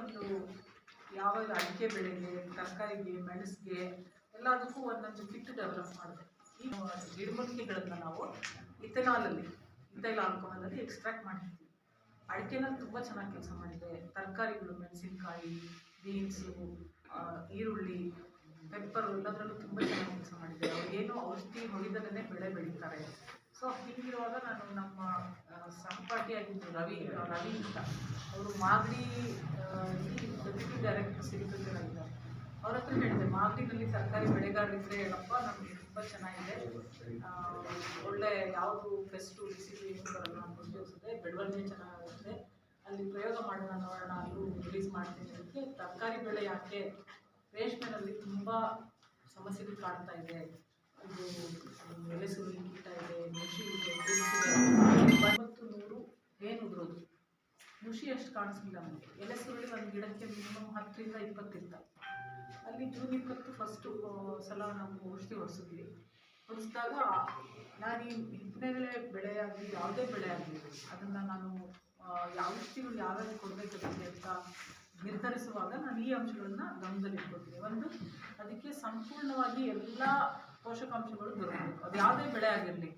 ಒಂದು ಯಾವ ಅಡಿಕೆ ಬೆಳೆಗೆ, ತರಕಾರಿಗೆ, ಮೆಣಸಿಗೆ ಎಲ್ಲದಕ್ಕೂ ಒಂದೊಂದು ಕಿಟ್ ಡೆವಲಪ್ ಮಾಡಿದೆ ಈ ಗಿಡಮೂಲಿಕೆಗಳನ್ನು ನಾವು ಇಥೆನಾಲಲ್ಲಿ, ಇಥೈಲ್ ಆಲ್ಕೋಹಾಲಲ್ಲಿ ಎಕ್ಸ್ಟ್ರಾಕ್ಟ್ ಮಾಡಿರ್ತೀವಿ. ಅಡಿಕೆನಲ್ಲಿ ತುಂಬ ಚೆನ್ನಾಗಿ ಕೆಲಸ ಮಾಡಿದೆ. ತರಕಾರಿಗಳು, ಮೆಣಸಿನಕಾಯಿ, ಬೀನ್ಸು ಈರುಳ್ಳಿ ಪೆಪ್ಪರು ಎಲ್ಲದರಲ್ಲೂ ತುಂಬ ಚೆನ್ನಾಗಿ ಕೆಲಸ ಮಾಡಿದೆ. ಏನು ಔಷಧಿ ಹೊಡಿದಲ್ಲೇ ಬೆಳೆ ಬೆಳೀತಾರೆ. ಸೊ ಹೀಗಿರುವಾಗ ನಾನು ನಮ್ಮ ಸಹಪಾಠಿಯಾಗಿದ್ದು ರವಿ ರವಿ ಅಂತ. ಅವರು ಮಾಗಡಿ ಡೆಪ್ಯೂಟಿ ಡೈರೆಕ್ಟರ್ ಸಿರಿಕಲ್ಚರ್ ಅವ್ರ ಹತ್ರ ಹೇಳಿದೆ ಮಾಗಡಿನಲ್ಲಿ ತರಕಾರಿ ಬೆಳೆಗಾರರಿದ್ರೆ ಹೇಳಪ್ಪ ನಮಗೆ ತುಂಬ ಚೆನ್ನಾಗಿದೆ. ಒಳ್ಳೆ ಯಾವುದು ಬೆಸ್ಟು ಡಿಸಿಪ್ಲಿ ಏನು ಬರಲ್ಲ ಅಂತ ಯೋಚಿಸಿದೆ ಬೆಳವಣಿಗೆ ಚೆನ್ನಾಗುತ್ತೆ ಅಲ್ಲಿ ಪ್ರಯೋಗ ಮಾಡೋಣ, ನೋಡೋಣ, ಅಲ್ಲೂ ರಿಲೀಸ್ ಮಾಡ್ತೀನಿ ಅದಕ್ಕೆ ತರಕಾರಿ ಬೆಳೆ ಯಾಕೆ ರೇಷ್ಮೆನಲ್ಲಿ ತುಂಬ ಸಮಸ್ಯೆಗಳು ಕಾಣ್ತಾ ಇದೆ. ಇದು ಎಲೆ ಸುರುಳಿ ಕೀಟ ಇದೆ ನುಷಿ ಇದೆ ಒಂಬತ್ತು ನೂರು ಏನು ಉದ್ರೋದು? ನುಷಿ ಅಷ್ಟು ಕಾಣಿಸ್ಲಿಲ್ಲ ನಮಗೆ. ಎಲೆ ಸುರುಳಿ ಗಿಡಕ್ಕೆ ಮಿನಿಮಮ್ ಹತ್ತರಿಂದ ಇಪ್ಪತ್ತಿರ್ತಾವೆ ಅಲ್ಲಿ ಜೂನ್ ಇಪ್ಪತ್ತು ಫಸ್ಟು ಸಲ ನಾವು ಔಷಧಿ ಹೊಡಿಸಿದ್ವಿ. ಹೊಡಿಸಿದಾಗ ನಾನು ಈ ಹಿಪ್ಪನೇರಳೆ ಬೆಳೆ ಆಗಲಿ, ಯಾವುದೇ ಬೆಳೆ ಆಗಲಿ, ಅದನ್ನು ನಾನು ಯಾವ ಔಷಧಿಗಳು ಯಾವ್ಯಾವ ಕೊಡಬೇಕಾಗಿದೆ ಅಂತ ನಿರ್ಧರಿಸುವಾಗ ನಾನು ಈ ಅಂಶಗಳನ್ನ ಗಮನದಲ್ಲಿ ಇಟ್ಕೊಳ್ತೀನಿ. ಒಂದು, ಅದಕ್ಕೆ ಸಂಪೂರ್ಣವಾಗಿ ಎಲ್ಲ ಪೋಷಕಾಂಶಗಳು ದೊರಕಬೇಕು. ಅದು ಯಾವುದೇ ಬೆಳೆ ಆಗಿರಲಿ.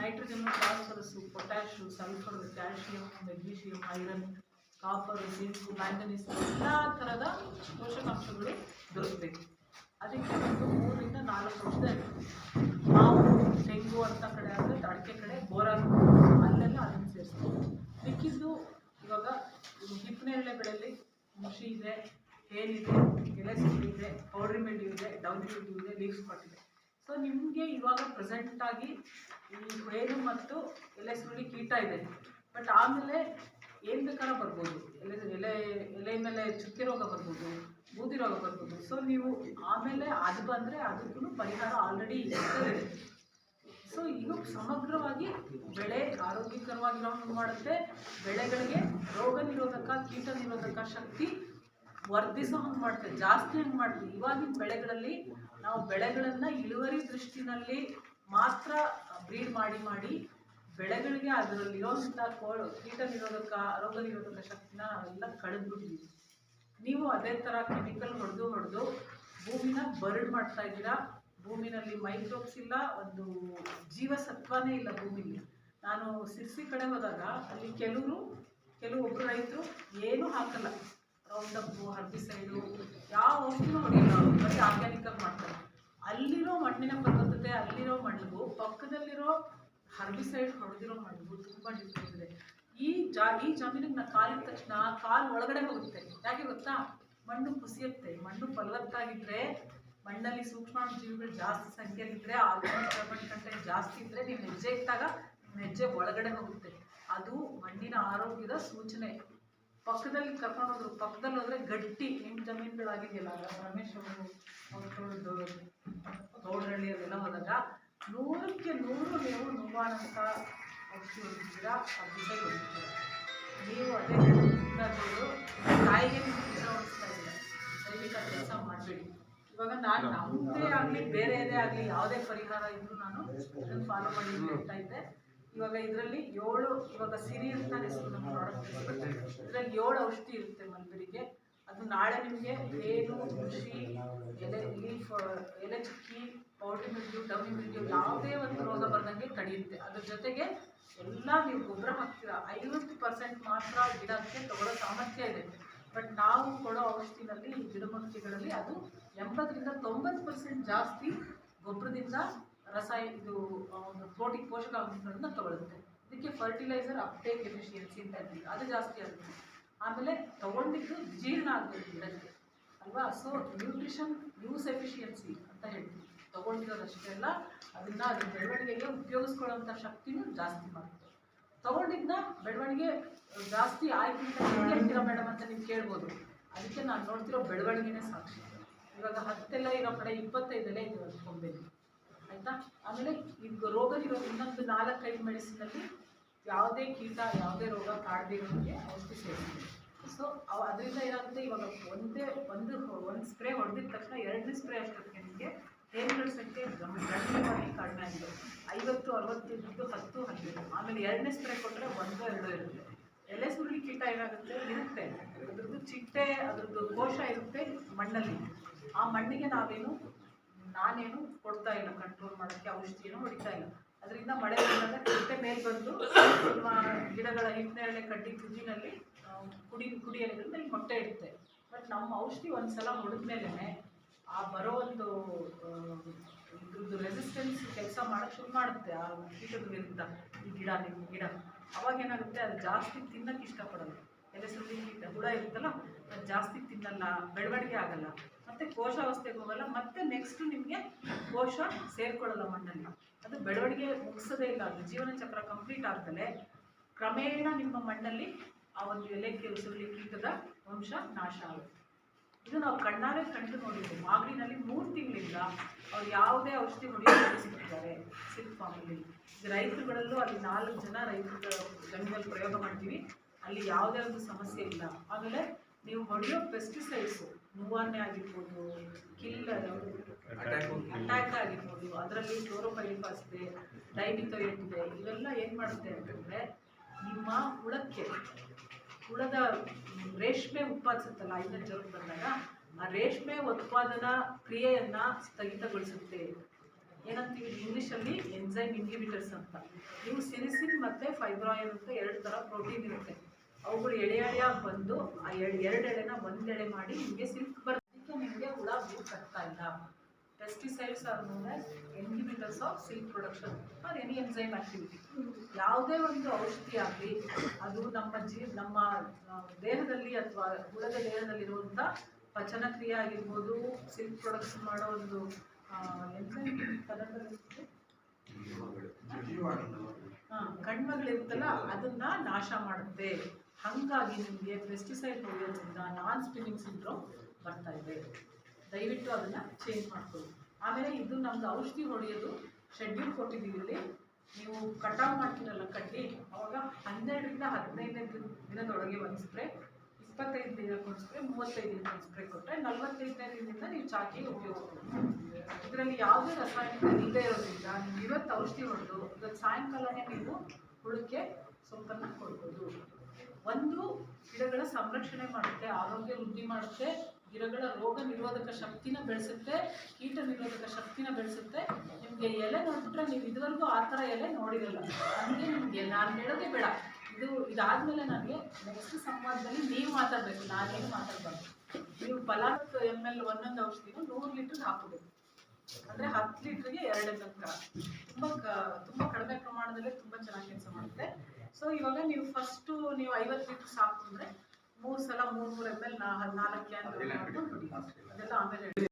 Nitrogen phosphorus potash sulphur, calcium, magnesium, iron copper zinc manganese ಎಲ್ಲ ಥರದ ಪೋಷಕಾಂಶಗಳು ದೊರಕಬೇಕು ಅದಕ್ಕೆ ಒಂದು ಮೂರರಿಂದ ನಾಲ್ಕು ವರ್ಷದ ಮಾವು, ತೆಂಗು ಅಂತ ಕಡೆ ಆದರೆ ಅಡಿಕೆ ಕಡೆ ಬೋರಾನ್ ಅಲ್ಲೆಲ್ಲ ಅದನ್ನು ಸೇರಿಸ್ಬೋದು. ಮಿಕ್ಕಿದ್ದು ಇವಾಗ ಹಿಪ್ಪನೇರಳೆ ಬೆಳೆಯಲ್ಲಿ ಮುಷಿ ಇದೆ ಏನಿದೆ ಎಲೆ ಇದೆ ಪೌಡ್ರಿ ಮೆಲ್ಯೂ ಇದೆ ಡೌನಿ ಮೆಲ್ಯೂ ಇದೆ ಲೀಫ್ ಸ್ಪಾಟ್ ಇದೆ. ಸೊ ನಿಮಗೆ ಇವಾಗ ಪ್ರೆಸೆಂಟಾಗಿ ಈ ಹೇನು ಮತ್ತು ಎಲೆ ಸುರುಳಿ ಕೀಟ ಇದೆ. ಬಟ್ ಆಮೇಲೆ ಏನು ಬೇಕಾದ್ರೂ ಬರ್ಬೋದು. ಎಲೆ ಎಲೆ ಎಲೆ ಮೇಲೆ ಚುಕ್ಕೆ ರೋಗ ಬರ್ಬೋದು, ಬೂದಿ ರೋಗ ಬರ್ಬೋದು. ಸೊ ನೀವು ಆಮೇಲೆ ಅದು ಬಂದರೆ ಅದಕ್ಕೂ ಪರಿಹಾರ ಆಲ್ರೆಡಿ ಇರ್ತದೆ. ಸೊ ಇದು ಸಮಗ್ರವಾಗಿ ಬೆಳೆ ಆರೋಗ್ಯಕರವಾಗಿರೋ ಮಾಡುತ್ತೆ. ಬೆಳೆಗಳಿಗೆ ರೋಗ ನಿರೋಧಕ, ಕೀಟ ನಿರೋಧಕ ಶಕ್ತಿ ವರ್ಧಿಸೋ ಹಂಗೆ ಮಾಡುತ್ತೆ ಜಾಸ್ತಿ ಹಂಗೆ ಮಾಡ್ತೀವಿ. ಇವಾಗಿನ ಬೆಳೆಗಳಲ್ಲಿ ನಾವು ಬೆಳೆಗಳನ್ನು ಇಳುವರಿ ದೃಷ್ಟಿನಲ್ಲಿ ಮಾತ್ರ ಬ್ರೀಡ್ ಮಾಡಿ ಮಾಡಿ ಬೆಳೆಗಳಿಗೆ ಅದರಲ್ಲಿರೋಂಥ ಕೋ ಕೀಟ ನಿರೋಧಕ ರೋಗ ನಿರೋಧಕ ಶಕ್ತಿನ ಎಲ್ಲ ಕಳೆದ್ಬಿಟ್ಟಿದ್ದೀವಿ ನೀವು ಅದೇ ಥರ ಕೆಮಿಕಲ್ ಹೊಡೆದು ಹೊಡೆದು ಭೂಮಿನ ಬರ್ಡ್ ಮಾಡ್ತಾ ಇದ್ದೀರಾ? ಭೂಮಿನಲ್ಲಿ ಮೈಕ್ರೋಬ್ಸ್ ಇಲ್ಲ, ಒಂದು ಜೀವಸತ್ವನೇ ಇಲ್ಲ ಭೂಮಿಲಿ. ನಾನು ಸಿರ್ಸಿ ಕಡೆ ಹೋದಾಗ ಅಲ್ಲಿ ಕೆಲವರು ಕೆಲವೊಬ್ಬರು ರೈತರು ಏನೂ ಹಾಕಲ್ಲ. ರೌಂಡಪ್ಪು ಹರ್ಬಿಸೈಡು ಯಾವ ಔಷಧಿನೂ ಹೊಡೆಯಲ್ಲ ಅವರು, ಬರೀ ಆರ್ಗ್ಯಾನಿಕಾಗಿ ಮಾಡ್ತಾರೆ. ಅಲ್ಲಿರೋ ಮಣ್ಣಿನ ಫಲವತ್ತತೆ ಅಲ್ಲಿರೋ ಮಣ್ಣಿಗೂ ಪಕ್ಕದಲ್ಲಿರೋ ಹರ್ಬಿಸೈಡ್ ಹೊಡೆದಿರೋ ಮಣ್ಣು ತುಂಬ ಡಿಫ್ರೆನ್ಸ್ ಇದೆ. ಈ ಜಾ, ಈ ಜಮೀನಿಗೆ ನಾ ಕಾಲಿದ ತಕ್ಷಣ ಕಾಲು ಒಳಗಡೆ ಹೋಗುತ್ತೆ. ಯಾಕೆ ಗೊತ್ತಾ? ಮಣ್ಣು ಕುಸಿಯುತ್ತೆ. ಮಣ್ಣು ಫಲವತ್ತಾಗಿದ್ರೆ, ಮಣ್ಣಲ್ಲಿ ಸೂಕ್ಷ್ಮಾಣು ಜೀವಿಗಳು ಜಾಸ್ತಿ ಸಂಖ್ಯೆಯಲ್ಲಿದ್ದರೆ ಆಲ್ಮೋಸ್ಟ್ ಕಾರ್ಬನ್ ಕಂಟೆಂಟ್ ಜಾಸ್ತಿ ಇದ್ದರೆ ನೀವು ಹೆಜ್ಜೆ ಇಟ್ಟಾಗ ಹೆಜ್ಜೆ ಒಳಗಡೆ ಹೋಗುತ್ತೆ. ಅದು ಮಣ್ಣಿನ ಆರೋಗ್ಯದ ಸೂಚನೆ. ಪಕ್ಕದಲ್ಲಿ ಕರ್ಕೊಂಡು ಹೋದ್ರು, ಪಕ್ಕದಲ್ಲಿ ಹೋದ್ರೆ ಗಟ್ಟಿ ನಿಮ್ಮ ಜಮೀನುಗಳಾಗಿದೆಯಲ್ಲ ರಮೇಶ್ ಅವರು ಅವ್ರದ್ದು ಗೌಡರಳ್ಳಿ ಹೋದಾಗ ನೂರಕ್ಕೆ ನೂರು ನೀವು ನೋವಾನಂತ ಔಷಧಿ ಹೊಡಿತೀರಾ ಅದ್ಭುತ ಹೊಡಿತೀರಾ ನೀವು ಅದೇ ಕಾಯಿಗೆ ತಾಯಿಗೆ ನೀವು ಬೀಜ ಹೊಡಿಸ್ತಾ ಇದ್ದೀರ? ಕೆಲಸ ಮಾಡಬೇಡಿ. ಇವಾಗ ನಾನು ನಮ್ಮದೇ ಆಗಲಿ ಬೇರೆದೇ ಆಗಲಿ, ಯಾವುದೇ ಪರಿಹಾರ ಇದ್ರು ನಾನು ಇದನ್ನು ಫಾಲೋ ಮಾಡಿ ಹೇಳ್ತಾ ಇದ್ದೆ. ಇವಾಗ ಇದರಲ್ಲಿ ಏಳು, ಇವಾಗ ಸಿರಿ ಅಂತ ಹೆಸರು ನಮ್ಮ ಪ್ರಾಡಕ್ಟ್ ಇದರಲ್ಲಿ ಏಳು ಔಷಧಿ ಇರುತ್ತೆ ಮಲ್ಬೆರಿಗೆ ಅದು ನಾಳೆ ನಿಮಗೆ ಏನು ಕೃಷಿ ಎಲೆ ಲೀಫ್ ಎಲೆ ಚುಕ್ಕಿ ಪೌಡ್ರಿ ಮಿಲ್ಡ್ಯೂ ಡಮ್ಮಿ ಮಿಲ್ಡ್ಯೂ ಯಾವುದೇ ಒಂದು ರೋಗ ಬರ್ದಂಗೆ ತಡೆಯುತ್ತೆ. ಅದ್ರ ಜೊತೆಗೆ ಎಲ್ಲ ನೀವು ಗೊಬ್ಬರ ಹಾಕ್ತೀರಾ? ಐವತ್ತು ಪರ್ಸೆಂಟ್ ಮಾತ್ರ ಗಿಡಕ್ಕೆ ತಗೊಳ್ಳೋ ಸಾಮರ್ಥ್ಯ ಇದೆ. ಬಟ್ ನಾವು ಕೊಡೋ ಔಷಧಿನಲ್ಲಿ ಈ ಗಿಡಮೂಲಿಕೆಗಳಲ್ಲಿ ಅದು ಎಂಬತ್ತರಿಂದ ತೊಂಬತ್ತು ಪರ್ಸೆಂಟ್ ಜಾಸ್ತಿ ಗೊಬ್ಬರದಿಂದ ರಸಾಯ, ಇದು ಒಂದು ಪ್ರೋಟೀನ್ ಪೋಷಕಾಂಶಗಳನ್ನ ತಗೊಳ್ಳುತ್ತೆ. ಇದಕ್ಕೆ ಫರ್ಟಿಲೈಸರ್ ಅಪ್ಟೇಕ್ ಎಫಿಷಿಯನ್ಸಿ ಅಂತ ಹೇಳ್ತೀವಿ ಅದು ಜಾಸ್ತಿ ಆಗುತ್ತೆ. ಆಮೇಲೆ ತಗೊಂಡಿದ್ದು ಜೀರ್ಣ ಆಗಬೇಕು ಗಿಡಕ್ಕೆ ಅಲ್ವಾ? ಸೊ ನ್ಯೂಟ್ರಿಷನ್ ಯೂಸ್ ಎಫಿಷಿಯನ್ಸಿ ಅಂತ ಹೇಳ್ತೀವಿ. ತಗೊಂಡಿರೋದಷ್ಟೇ ಅಲ್ಲ ಅದನ್ನ ಅದ್ರ ಬೆಳವಣಿಗೆಗೆ ಉಪಯೋಗಿಸ್ಕೊಳ್ಳೋಂಥ ಶಕ್ತಿನೂ ಜಾಸ್ತಿ ಮಾಡುತ್ತೆ. ತಗೊಂಡಿದ್ದ ಬೆಳವಣಿಗೆ ಜಾಸ್ತಿ ಆಯ್ತು ಅಂತ ಹೇಳ್ತೀರಾ ಮೇಡಮ್ ಅಂತ ನೀವು ಕೇಳ್ಬೋದು. ಅದಕ್ಕೆ ನಾನು ನೋಡ್ತಿರೋ ಬೆಳವಣಿಗೆನೇ ಸಾಕ್ಷಿ. ಇವಾಗ ಹತ್ತೆಲ್ಲ ಇರೋ ಕಡೆ ಇಪ್ಪತ್ತೈದೆಲ್ಲ ಇದೆ ಕೊಂಬೆಲಿ ಆಯಿತಾ? ಆಮೇಲೆ ಈಗ ರೋಗ ಇರೋ ಇನ್ನೊಂದು ನಾಲ್ಕೈದು ಮೆಡಿಸಿನಲ್ಲಿ ಯಾವುದೇ ಕೀಟ, ಯಾವುದೇ ರೋಗ ಕಾಡದೇ ಇರೋದಕ್ಕೆ ಔಷಧಿ ಸೇರಿಸಿದೆ ಸೊ ಅದರಿಂದ ಏನಾಗುತ್ತೆ? ಇವಾಗ ಒಂದೇ ಒಂದು ಒಂದು ಸ್ಪ್ರೇ ಹೊಡೆದಿದ ತಕ್ಷಣ ಎರಡನೇ ಸ್ಪ್ರೇ ಅಷ್ಟೊತ್ತಿಗೆ ನಿಮಗೆ ಏನು ಸಂಖ್ಯೆ ಗಂಭೀರವಾಗಿ ಕಡಿಮೆ ಆಗಿದೆ. ಐವತ್ತು, ಅರವತ್ತು ಹತ್ತು, ಹದಿನೈದು. ಆಮೇಲೆ ಎರಡನೇ ಸ್ಪ್ರೇ ಕೊಟ್ಟರೆ ಒಂದು, ಎರಡು ಇರುತ್ತೆ. ಎಲೆ ಸುರುಳಿ ಕೀಟ ಏನಾಗುತ್ತೆ? ಇರುತ್ತೆ. ಅದ್ರದ್ದು ಚಿಟ್ಟೆ, ಅದ್ರದ್ದು ಕೋಶ ಇರುತ್ತೆ ಮಣ್ಣಲ್ಲಿ. ಆ ಮಣ್ಣಿಗೆ ನಾವೇನು, ನಾನೇನು ಕೊಡ್ತಾ ಇಲ್ಲ ಕಂಟ್ರೋಲ್ ಮಾಡೋಕ್ಕೆ, ಔಷಧಿಯನ್ನು ಹೊಡಿತಾ ಇಲ್ಲ. ಅದರಿಂದ ಮಳೆ ಬಂದಾಗ ಕಟ್ಟೆ ಮೇಲೆ ಬಂದು ಗಿಡಗಳ ಹಿಪ್ಪನೇರಳೆ ಕಟ್ಟಿ ಕುಜಿನಲ್ಲಿ ಕುಡಿ ಕುಡಿಯೋದ್ರಿಂದ ಇಲ್ಲಿ ಮೊಟ್ಟೆ ಇಡುತ್ತೆ ಬಟ್ ನಮ್ಮ ಔಷಧಿ ಒಂದ್ಸಲ ಹೊಡೆದ್ಮೇಲೆ ಆ ಬರೋ ಒಂದು ಇದ್ರದ್ದು ರೆಸಿಸ್ಟೆನ್ಸ್ ಕೆಲಸ ಮಾಡೋಕ್ಕೆ ಶುರು ಮಾಡುತ್ತೆ ಆ ಕೀಟದ ವಿರುದ್ಧ ಈ ಗಿಡ, ನಿಮ್ಮ ಗಿಡ. ಅವಾಗ ಏನಾಗುತ್ತೆ, ಅದು ಜಾಸ್ತಿ ತಿನ್ನಕ್ಕೆ ಇಷ್ಟಪಡೋದು ಎಲೆ ಸುಳ್ಳಿ ಹುಳ ಇರುತ್ತಲ್ಲ, ಅದು ಜಾಸ್ತಿ ತಿನ್ನಲ್ಲ, ಬೆಳವಣಿಗೆ ಆಗಲ್ಲ. ಮತ್ತೆ ಕೋಶಾವಸ್ಥೆಗೆ ಹೋಗಲ್ಲ ಮತ್ತೆ ನೆಕ್ಸ್ಟ್ ನಿಮಗೆ ಕೋಶ ಸೇರ್ಕೊಳ್ಳಲ್ಲ ಮಣ್ಣಲ್ಲಿ ಅದು ಬೆಳವಣಿಗೆ ಮುಗಿಸೋದೇ ಇಲ್ಲ. ಅದು ಜೀವನ ಚಕ್ರ ಕಂಪ್ಲೀಟ್ ಆಗ್ತಲೇ ಕ್ರಮೇಣ ನಿಮ್ಮ ಮಣ್ಣಲ್ಲಿ ಆ ಒಂದು ಎಲೆ ಕೆಲಸದಲ್ಲಿ ಕೀಟದ ವಂಶ ನಾಶ ಆಗುತ್ತೆ. ಇದು ನಾವು ಕಣ್ಣಾರೆ ಕಂಡು ನೋಡಿದ್ವಿ ಮಾಗಡಿನಲ್ಲಿ ಮೂರು ತಿಂಗಳಿಂದ ಅವ್ರು ಯಾವುದೇ ಔಷಧಿ ಹೊಡೆಯೋದಿದ್ದಾರೆ ಸಿಲ್ಕ್ ಫಾರ್ಮಲ್ಲಿ. ರೈತರುಗಳಲ್ಲೂ ಅಲ್ಲಿ ನಾಲ್ಕು ಜನ ರೈತರ ಜಮೀನಲ್ಲಿ ಪ್ರಯೋಗ ಮಾಡ್ತೀವಿ. ಅಲ್ಲಿ ಯಾವುದೇ ಒಂದು ಸಮಸ್ಯೆ ಇಲ್ಲ. ಆಮೇಲೆ ನೀವು ಹೊಡೆಯೋ ಪೆಸ್ಟಿಸೈಡ್ಸು ಮೂವಾನೆ ಆಗಿರ್ಬೋದು ಕಿಲ್ಲರ್ ಅಟ್ಯಾಕ್ ಆಗಿರ್ಬೋದು ಅದರಲ್ಲಿ ಕ್ಲೋರೋಪೈರಿಫಾಸ್ ಇದೆ ಡೈಬಿಥೋಯೆಟ್ ಇದೆ ಇವೆಲ್ಲ ಏನು ಮಾಡುತ್ತೆ ಅಂತಂದರೆ ನಿಮ್ಮ ಹುಳಕ್ಕೆ ಹುಳದ ರೇಷ್ಮೆ ಉತ್ಪಾದಿಸುತ್ತಲ್ಲ ಐದನೇ ಜ್ವರ ಬಂದಾಗ ಆ ರೇಷ್ಮೆ ಉತ್ಪಾದನಾ ಕ್ರಿಯೆಯನ್ನ ಸ್ಥಗಿತಗೊಳಿಸುತ್ತೆ. ಏನಂತೀವಿ ಇಂಗ್ಲೀಷಲ್ಲಿ ಎನ್ಸೈಮ್ ಇನ್ಹಿಬಿಟರ್ಸ್ ಅಂತ. ನೀವು ಸಿರಿಸಿನ್ ಮತ್ತೆ ಫೈಬ್ರಾಯಿನ್ ಅಂತ ಎರಡು ಥರ ಪ್ರೋಟೀನ್ ಇರುತ್ತೆ. ಅವುಗಳು ಎಳೆ ಎಳೆಯಾಗಿ ಬಂದು ಆ ಎರಡು ಎರಡು ಎಳೆನ ಒಂದೆಳೆ ಮಾಡಿ ನಿಮಗೆ ಸಿಲ್ಕ್ ಬರೋದಕ್ಕೆ ನಿಮಗೆ ಹುಳ ಬೂಟ್ ಕಟ್ತಾ ಇಲ್ಲ. Pesticides are known as of silk production are any enzyme activity ಯಾವುದೇ ಒಂದು ಔಷಧಿ ಆಗಲಿ ಅದು ನಮ್ಮ ಜೀ ನಮ್ಮ ದೇಹದಲ್ಲಿ ಅಥವಾ ಹುಳದ ದೇಹದಲ್ಲಿರುವಂಥ ಪಚನ ಕ್ರಿಯೆ ಆಗಿರ್ಬೋದು ಸಿಲ್ಕ್ ಪ್ರೊಡಕ್ಷನ್ ಮಾಡೋ ಒಂದು ಎನ್ಸೈಮ್ ಪದಾರ್ಥ ಹಾಂ ಕಣ್ಮಗಳಿರುತ್ತಲ್ಲ ಅದನ್ನ ನಾಶ ಮಾಡುತ್ತೆ. ಹಾಗಾಗಿ ನಿಮಗೆ ಪೆಸ್ಟಿಸೈಡ್ ಹೊಡೆಯೋದ್ರಿಂದ ನಾನ್ ಸ್ಪಿನ್ನಿಂಗ್ ಸಿಂಡ್ರೋಮ್ ಬರ್ತಾ ಇದೆ. ದಯವಿಟ್ಟು ಅದನ್ನು ಚೇಂಜ್ ಮಾಡ್ಕೊಳ್ಳಿ. ಆಮೇಲೆ ಇದು ನಮ್ದು ಔಷಧಿ ಹೊಡೆಯೋದು ಶೆಡ್ಯೂಲ್ ಕೊಟ್ಟಿದ್ದೀವಿ ಇಲ್ಲಿ. ನೀವು ಕಟಾವ್ ಮಾಡ್ತೀರಲ್ಲ ಕಟ್ಟಿ ಅವಾಗ ಹನ್ನೆರಡರಿಂದ ಹದಿನೈದನೇ ದಿನ, ದಿನದೊಳಗೆ ಒಂದು ಸ್ಪ್ರೇ ಇಪ್ಪತ್ತೈದು ದಿನಕ್ಕೆ ಒಂದು ಸ್ಪ್ರೇ ಮೂವತ್ತೈದು ದಿನಕ್ಕೆ ಒಂದು ಸ್ಪ್ರೇ ಕೊಟ್ಟರೆ ನಲ್ವತ್ತೈದನೇ ದಿನದಿಂದ ನೀವು ಚಾಕಿ ಉಪಯೋಗಿಸ್ತೀವಿ ಇದರಲ್ಲಿ ಯಾವುದೇ ರಸಾಯನಿಕ ಇಲ್ಲದೆ ಇರೋದ್ರಿಂದ ನೀವು ಇವತ್ತು ಔಷಧಿ ಹೊಡೆದು ಇವತ್ತು ಸಾಯಂಕಾಲನೇ ನೀವು ಹುಳಕ್ಕೆ ಸೊಪ್ಪನ್ನು ಕೊಡ್ಬೋದು. ಒಂದು ಗಿಡಗಳ ಸಂರಕ್ಷಣೆ ಮಾಡುತ್ತೆ, ಆರೋಗ್ಯ ವೃದ್ಧಿ ಮಾಡುತ್ತೆ, ಗಿಡಗಳ ರೋಗ ನಿರೋಧಕ ಶಕ್ತಿನ ಬೆಳೆಸುತ್ತೆ, ಕೀಟ ನಿರೋಧಕ ಶಕ್ತಿನ ಬೆಳೆಸುತ್ತೆ. ನಿಮಗೆ ಎಲೆ ನೋಡ್ಬಿಟ್ರೆ ನೀವು ಇದುವರೆಗೂ ಆ ಥರ ಎಲೆ ನೋಡಿರಲ್ಲ. ನನಗೆ ನಿಮಗೆ ನಾನು ಹೇಳೋದೇ ಬೇಡ. ಇದು ಇದಾದಮೇಲೆ ನನಗೆ ನೆಕ್ಸ್ಟ್ ಸಂವಾದದಲ್ಲಿ ನೀವು ಮಾತಾಡಬೇಕು, ನಾನೇನು ಮಾತಾಡಬಾರ್ದು. ನೀವು ಫಲಾತ್ ಎಂ ಎಲ್ ಒಂದೊಂದು ಔಷಧಿನೂ ನೂರು ಲೀಟರ್ ಹಾಕಬೇಕು ಅಂದರೆ ಹತ್ತು ಲೀಟ್ರಿಗೆ ಎರಡು ಎಂ ತುಂಬ ಕ, ತುಂಬ ಕಡಿಮೆ ಪ್ರಮಾಣದಲ್ಲೇ ತುಂಬ ಚೆನ್ನಾಗಿ ಕೆಲಸ ಮಾಡುತ್ತೆ. ಸೊ ಇವಾಗ ನೀವು ಫಸ್ಟು ನೀವು ಐವತ್ತು ಲೀಟರ್ ಸಾಕು ಅಂದರೆ ಮೂರು ಸಲ ಮೂರು ನೂರು ಎಂ ಎಲ್ ನಾಲ್ಕು ಕ್ಯಾನ್ ಅದೆಲ್ಲ ಆಮೇಲೆ